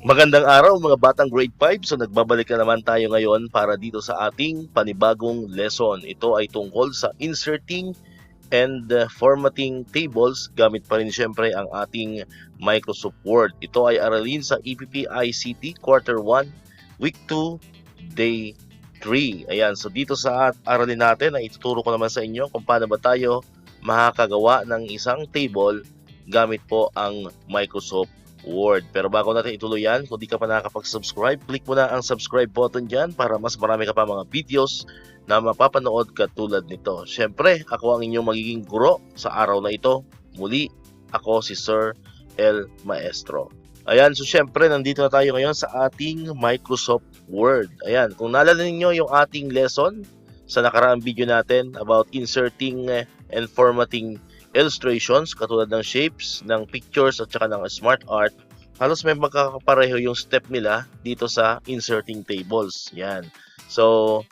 Magandang araw mga batang grade 5. So nagbabalik na naman tayo ngayon para dito sa ating panibagong lesson. Ito ay tungkol sa inserting and uh, formatting tables gamit pa rin siyempre ang ating Microsoft Word. Ito ay aralin sa EPP ICT Quarter 1, Week 2, Day 3. Ayan, so dito sa aralin natin ay ituturo ko naman sa inyo kung paano ba tayo makakagawa ng isang table gamit po ang Microsoft Word. Pero bago natin ituloy yan, kung di ka pa nakakapag-subscribe, click mo na ang subscribe button dyan para mas marami ka pa mga videos na mapapanood katulad nito. Siyempre, ako ang inyong magiging guro sa araw na ito. Muli, ako si Sir El Maestro. Ayan, so syempre, nandito na tayo ngayon sa ating Microsoft Word. Ayan, kung naalala ninyo yung ating lesson sa nakaraang video natin about inserting eh, and formatting illustrations katulad ng shapes, ng pictures at saka ng smart art, halos may magkakapareho yung step nila dito sa inserting tables. Yan. So,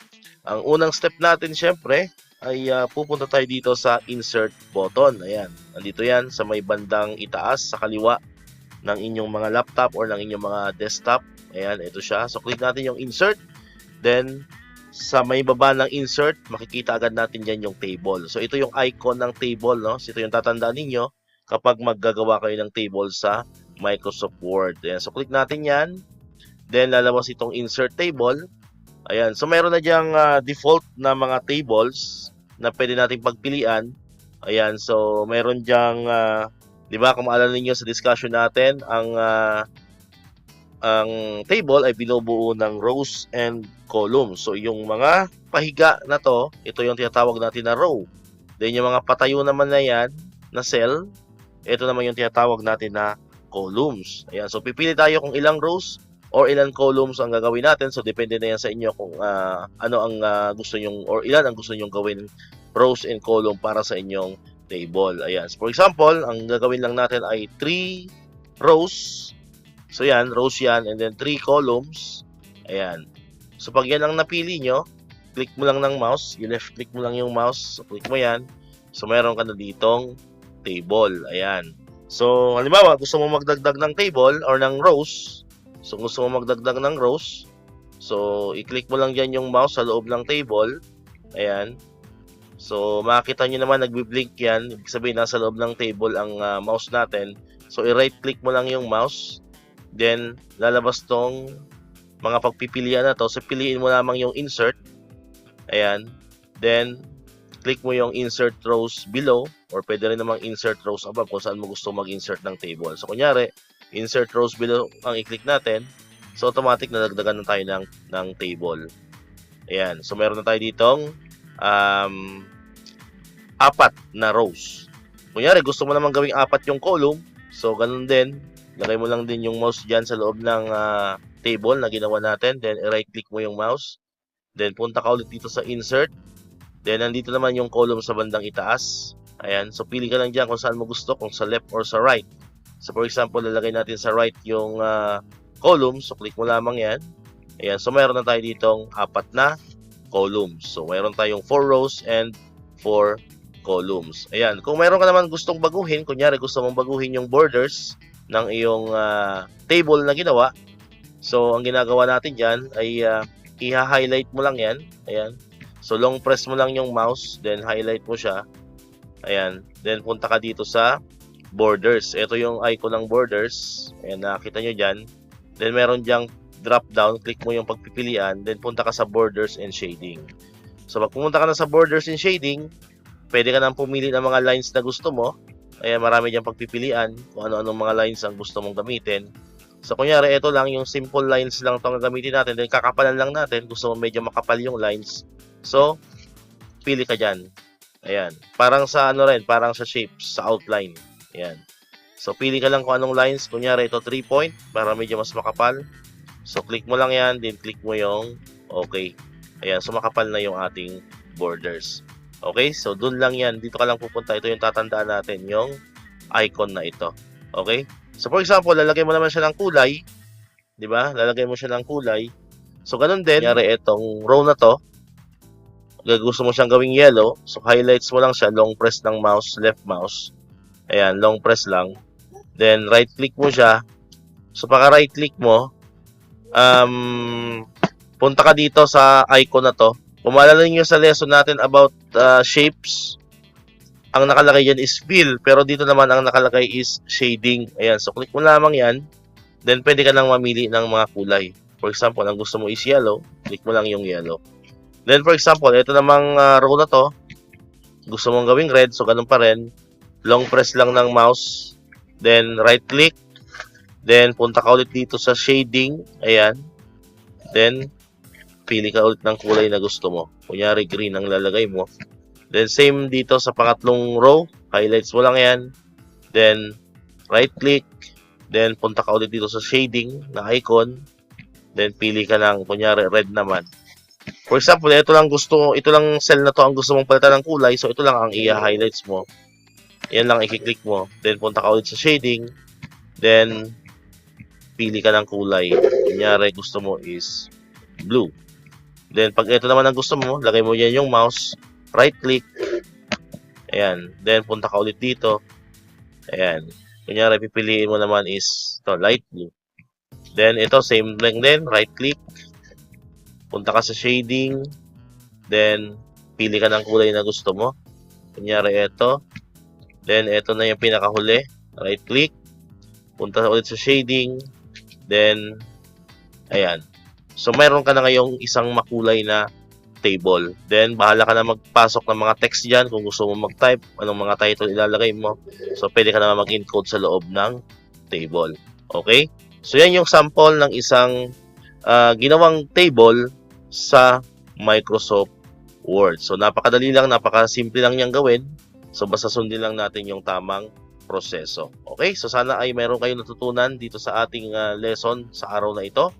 ang unang step natin syempre ay ah, pupunta tayo dito sa insert button. Ayan. Nandito yan sa may bandang itaas sa kaliwa ng inyong mga laptop or ng inyong mga desktop. Ayan, ito siya. So, click natin yung insert. Then, sa may baba ng insert, makikita agad natin dyan yung table. So, ito yung icon ng table, no? So, ito yung tatandaan ninyo kapag maggagawa kayo ng table sa Microsoft Word. Ayan, so, click natin yan. Then, lalabas itong insert table. Ayan, so meron na diyang ah, default na mga tables na pwede nating pagpilian. Ayan, so meron diyang, ah, di ba, kung maalala ninyo sa discussion natin, ang ah, ang table ay binubuo ng rows and columns. So yung mga pahiga na to, ito yung tinatawag natin na row. Then yung mga patayo naman na yan, na cell, ito naman yung tinatawag natin na columns. Ayan, so pipili tayo kung ilang rows or ilang columns ang gagawin natin. So depende na yan sa inyo kung ah, ano ang ah, gusto nyong or ilan ang gusto nyong gawin rows and column para sa inyong table. Ayan. So, for example, ang gagawin lang natin ay 3 rows So yan, rows yan, and then 3 columns. Ayan. So pag yan ang napili nyo, click mo lang ng mouse, you left click mo lang yung mouse, so click mo yan. So meron ka na ditong table. Ayan. So halimbawa, gusto mo magdagdag ng table or ng rows. So gusto mo magdagdag ng rows. So i-click mo lang dyan yung mouse sa loob ng table. Ayan. So makikita nyo naman nagbi-blink yan. Ibig sabihin nasa loob ng table ang ah, mouse natin. So i-right click mo lang yung mouse. Then, lalabas tong mga pagpipilian na to. So, piliin mo lamang yung insert. Ayan. Then, click mo yung insert rows below or pwede rin namang insert rows above kung saan mo gusto mag-insert ng table. So, kunyari, insert rows below ang i-click natin. So, automatic nadagdagan na tayo ng, ng table. Ayan. So, meron na tayo ditong um, apat na rows. Kunyari, gusto mo namang gawing apat yung column. So, ganun din. Lagay mo lang din yung mouse dyan sa loob ng ah, table na ginawa natin. Then, right click mo yung mouse. Then, punta ka ulit dito sa insert. Then, nandito naman yung column sa bandang itaas. Ayan. So, pili ka lang dyan kung saan mo gusto, kung sa left or sa right. So, for example, lalagay natin sa right yung ah, column. So, click mo lamang yan. Ayan. So, mayroon na tayo ditong apat na columns. So, mayroon tayong 4 rows and 4 columns. Ayan. Kung mayroon ka naman gustong baguhin, kunyari gusto mong baguhin yung borders ng iyong ah, table na ginawa. So, ang ginagawa natin dyan ay ah, i-highlight mo lang yan. Ayan. So, long press mo lang yung mouse, then highlight mo siya. Ayan. Then, punta ka dito sa borders. Ito yung icon ng borders. Ayan, nakita nyo dyan. Then, meron dyang drop down. Click mo yung pagpipilian. Then, punta ka sa borders and shading. So, pag pumunta ka na sa borders and shading, pwede ka nang pumili ng mga lines na gusto mo. Ayan, marami diyang pagpipilian kung ano-anong mga lines ang gusto mong gamitin. So, kunyari, ito lang yung simple lines lang itong gagamitin natin. Then, kakapalan lang natin. Gusto mo medyo makapal yung lines. So, pili ka dyan. Ayan. Parang sa ano rin, parang sa shapes, sa outline. Ayan. So, pili ka lang kung anong lines. Kunyari, ito 3 point para medyo mas makapal. So, click mo lang yan. Then, click mo yung okay. Ayan. So, makapal na yung ating borders. Okay? So, dun lang yan. Dito ka lang pupunta. Ito yung tatandaan natin, yung icon na ito. Okay? So, for example, lalagay mo naman siya ng kulay. Di ba? Lalagay mo siya ng kulay. So, ganun din. Kunyari, itong row na to. Gusto mo siyang gawing yellow. So, highlights mo lang siya. Long press ng mouse, left mouse. Ayan, long press lang. Then, right click mo siya. So, pagka right click mo, um, punta ka dito sa icon na to. Kung maalala nyo sa lesson natin about uh, shapes, ang nakalagay dyan is fill, pero dito naman ang nakalagay is shading. Ayan, so click mo lamang yan, then pwede ka nang mamili ng mga kulay. For example, ang gusto mo is yellow, click mo lang yung yellow. Then for example, ito namang uh, row na to, gusto mong gawing red, so ganun pa rin. Long press lang ng mouse, then right click, then punta ka ulit dito sa shading, ayan. Then, pili ka ulit ng kulay na gusto mo. Kunyari, green ang lalagay mo. Then, same dito sa pangatlong row. Highlights mo lang yan. Then, right click. Then, punta ka ulit dito sa shading na icon. Then, pili ka ng, kunyari, red naman. For example, ito lang gusto, ito lang cell na to ang gusto mong palitan ng kulay. So, ito lang ang i-highlights mo. Yan lang i-click mo. Then, punta ka ulit sa shading. Then, pili ka ng kulay. Kunyari, gusto mo is blue. Then, pag ito naman ang gusto mo, lagay mo yan yung mouse, right click, ayan, then punta ka ulit dito, ayan, kunyari, pipiliin mo naman is, to light blue. Then, ito, same lang din, right click, punta ka sa shading, then, pili ka ng kulay na gusto mo, kunyari, ito, then, ito na yung pinakahuli, right click, punta ulit sa shading, then, ayan, So, mayroon ka na ngayong isang makulay na table. Then, bahala ka na magpasok ng mga text dyan kung gusto mo mag-type, anong mga title ilalagay mo. So, pwede ka na mag-encode sa loob ng table. Okay? So, yan yung sample ng isang ah, ginawang table sa Microsoft Word. So, napakadali lang, napakasimple lang niyang gawin. So, basta sundin lang natin yung tamang proseso. Okay? So, sana ay meron kayong natutunan dito sa ating ah, lesson sa araw na ito.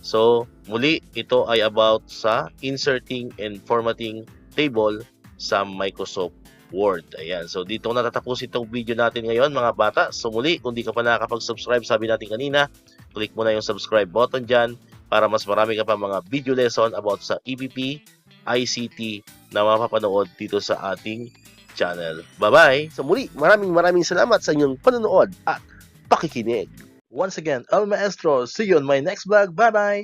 So, muli, ito ay about sa inserting and formatting table sa Microsoft Word. Ayan. So, dito ko natatapusin itong video natin ngayon, mga bata. So, muli, kung di ka pa nakakapag-subscribe, sabi natin kanina, click mo na yung subscribe button dyan para mas marami ka pa mga video lesson about sa EPP, ICT na mapapanood dito sa ating channel. Bye-bye! So muli, maraming maraming salamat sa inyong panonood at pakikinig. Once again, El Maestro, see you on my next vlog. Bye-bye!